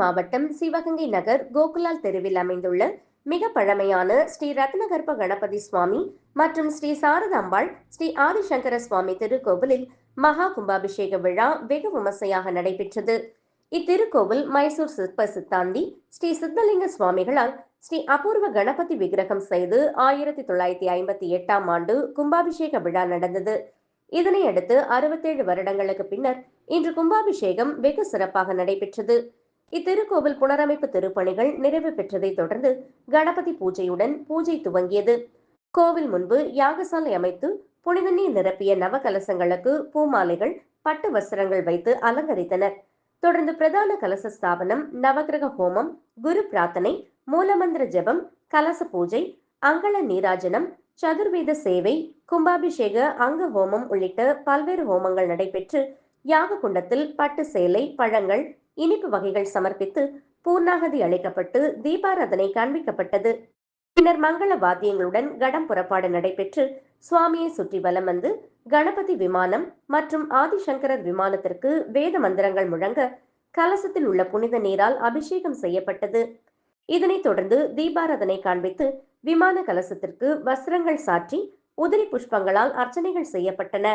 மாவட்டம் சிவகங்கை நகர் கோகுலால் தெருவில் அமைந்துள்ள மிக பழமையான ஸ்ரீ ரத்னகர்ப்ப கணபதி சுவாமி மற்றும் ஸ்ரீ சாரதாம்பாள் ஸ்ரீ ஆதிசங்கர சுவாமி திருக்கோவிலில் மகா கும்பாபிஷேக விழா வெகு விமர்சையாக நடைபெற்றது. இத்திருக்கோவில் மைசூர் சிற்ப சித்தாந்தி ஸ்ரீ சித்தலிங்க சுவாமிகளால் ஸ்ரீ அபூர்வ கணபதி விக்கிரகம் செய்து ஆயிரத்தி தொள்ளாயிரத்தி ஐம்பத்தி எட்டாம் ஆண்டு கும்பாபிஷேக விழா நடந்தது. இதனையடுத்து அறுபத்தேழு வருடங்களுக்கு பின்னர் இன்று கும்பாபிஷேகம் வெகு சிறப்பாக நடைபெற்றது. இத்திருக்கோவில் புனரமைப்பு திருப்பணிகள் நிறைவு பெற்றதை தொடர்ந்து கணபதி பூஜையுடன் பூஜை துவங்கியது. கோவில் முன்பு யாகசாலை அமைத்து புனித நீர் நிரப்பிய நவகலசங்களுக்கு பூமாலைகள் பட்டு வஸ்திரங்கள் வைத்து அலங்கரித்தனர். தொடர்ந்து பிரதான கலச ஸ்தாபனம் நவகிரக ஹோமம் குரு பிரார்த்தனை மூலமந்திர ஜெபம் கலச பூஜை அங்கள நீராஜனம் சதுர்வேத சேவை கும்பாபிஷேக அங்க ஹோமம் உள்ளிட்ட பல்வேறு ஹோமங்கள் நடைபெற்று யாக குண்டத்தில் பட்டு சேலை பழங்கள் இனிப்பு வகைகள் சமர்ப்பித்து பூர்ணாகதி அளிக்கப்பட்டு தீபாராதனை காண்பிக்கப்பட்டது. பின்னர் மங்கள வாத்தியங்களுடன் கடம் புறப்பாடு நடைபெற்று சுவாமியை சுற்றி வலம் வந்து கணபதி விமானம் மற்றும் ஆதிசங்கரர் விமானத்திற்கு வேத மந்திரங்கள் முழங்க கலசத்தில் உள்ள புனித நீரால் அபிஷேகம் செய்யப்பட்டது. இதனைத் தொடர்ந்து தீபாராதனை காண்பித்து விமான கலசத்திற்கு வஸ்திரங்கள் சாற்றி உதிரி புஷ்பங்களால் அர்ச்சனைகள் செய்யப்பட்டன.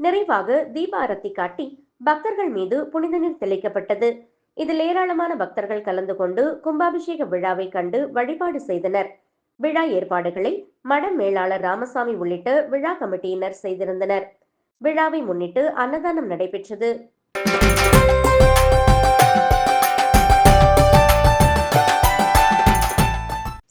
நிறைவாக தீபாரத்தி காட்டி பக்தர்கள் மீது புனித நீர் தெளிக்கப்பட்டது. இதில் ஏராளமான பக்தர்கள் கலந்து கொண்டு கும்பாபிஷேக விழாவை கண்டு வழிபாடு செய்தனர். விழா ஏற்பாடுகளை மட மேலாளர் ராமசாமி உள்ளிட்ட விழா கமிட்டியினர் செய்திருந்தனர். விழாவை முன்னிட்டு அன்னதானம் நடைபெற்றது.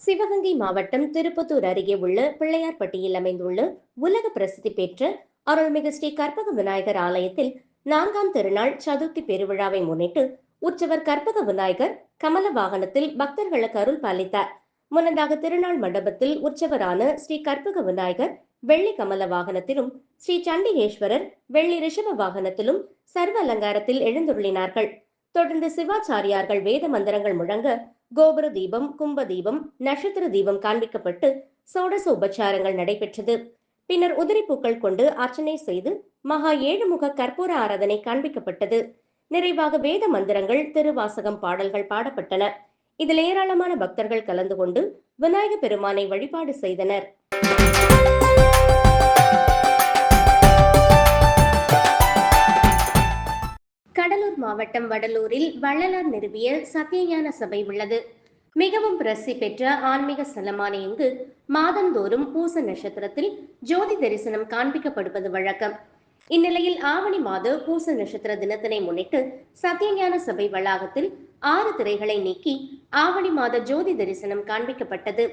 சிவகங்கை மாவட்டம் திருப்பத்தூர் அருகே உள்ள பிள்ளையார்பட்டியில் அமைந்துள்ள உலக பிரசித்தி பெற்ற அருள்மிகு ஸ்ரீ கற்பக விநாயகர் ஆலயத்தில் நான்காம் திருநாள் சதுர்த்தி பெருவிழாவை முன்னிட்டு உற்சவர் கற்பக விநாயகர் கமல வாகனத்தில் பக்தர்களுக்கு அருள் பாலித்தார். முன்னதாக திருநாள் மண்டபத்தில் உற்சவரான ஸ்ரீ கற்பக விநாயகர் வெள்ளி கமல வாகனத்திலும் ஸ்ரீ சண்டிகேஸ்வரர் வெள்ளி ரிஷப வாகனத்திலும் சர்வ அலங்காரத்தில் எழுந்துள்ளினார்கள் தொடர்ந்து சிவாச்சாரியார்கள் வேத மந்திரங்கள் முழங்க கோபுர தீபம் கும்ப தீபம் நட்சத்திர தீபம் காண்பிக்கப்பட்டு சோடச உபச்சாரங்கள் நடைபெற்றது. பின்னர் உதிரிப்பூக்கள் கொண்டு அர்ச்சனை செய்து மகா ஏழுமுக கற்பூர ஆராதனை காண்பிக்கப்பட்டது. நிறைவாக வேத மந்திரங்கள் திருவாசகம் பாடல்கள் பாடப்பட்டன. இதில் ஏராளமான பக்தர்கள் கலந்து கொண்டு விநாயக பெருமானை வழிபாடு செய்தனர். கடலூர் மாவட்டம் வடலூரில் வள்ளலார் நிறுவிய சத்தியஞான சபை உள்ளது. மிகவும் பிரசி பெற்ற ஆன்மீக ஸ்தலமான இங்கு மாதந்தோறும் பூச நட்சத்திரத்தில் ஜோதி தரிசனம் காண்பிக்கப்படுவது வழக்கம். இந்நிலையில் ஆவணி மாத பூச நட்சத்திர தினத்தினை முன்னிட்டு சத்தியஞான சபை வளாகத்தில் ஆறு திரைகளை நீக்கி ஆவணி மாத ஜோதி தரிசனம் காண்பிக்கப்பட்டது.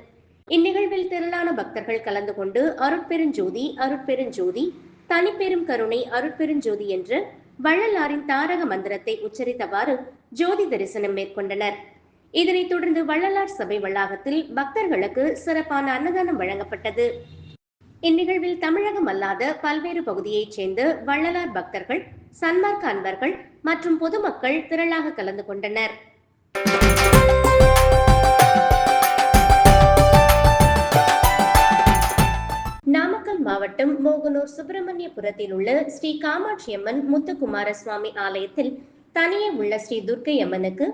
இந்நிகழ்வில் திரளான பக்தர்கள் கலந்து கொண்டு அருட்பெருஞ்சோதி அருட்பெருஞ்சோதி தனிப்பெரும் கருணை அருட்பெருஞ்சோதி என்ற வள்ளலாரின் தாரக மந்திரத்தை உச்சரித்தவாறு ஜோதி தரிசனம் மேற்கொண்டனர். இதனைத் தொடர்ந்து வள்ளலார் சபை வளாகத்தில் பக்தர்களுக்கு சிறப்பான அன்னதானம் வழங்கப்பட்டது. இந்நிகழ்வில் தமிழகம் அல்லாத பல்வேறு பகுதியைச் சேர்ந்த வள்ளலார் பக்தர்கள் சன்மார்க்க அன்பர்கள் மற்றும் பொதுமக்கள் திரளாக கலந்து கொண்டனர். நாமக்கல் மாவட்டம் மோகனூர் சுப்பிரமணியபுரத்தில் உள்ள ஸ்ரீ காமாட்சியம்மன் முத்துக்குமார சுவாமி ஆலயத்தில் தனியே உள்ள ஸ்ரீ துர்க்கை அம்மனுக்கு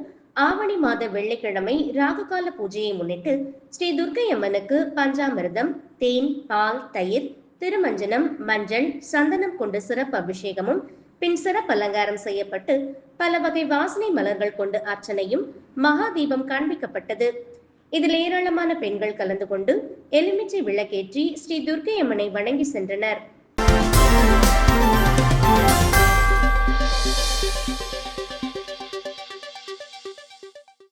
ஆவணி மாத வெள்ளிக்கிழமை ராககால பூஜையை முன்னிட்டு ஸ்ரீ துர்க்கை அம்மனுக்கு பஞ்சாமிர்தம் தேன் பால் தயிர் திருமஞ்சனம் மஞ்சள் சந்தனம் கொண்டு சிறப்பு அபிஷேகமும் பின் சிறப்பு அலங்காரம் செய்யப்பட்டு பல வகை வாசனை மலர்கள் கொண்டு அர்ச்சனையும் மகாதீபம் காண்பிக்கப்பட்டது. இதில் ஏராளமான பெண்கள் கலந்து கொண்டு எலுமிச்சை விளக்கேற்றி ஸ்ரீ துர்க்கை அம்மனை வணங்கி சென்றனர்.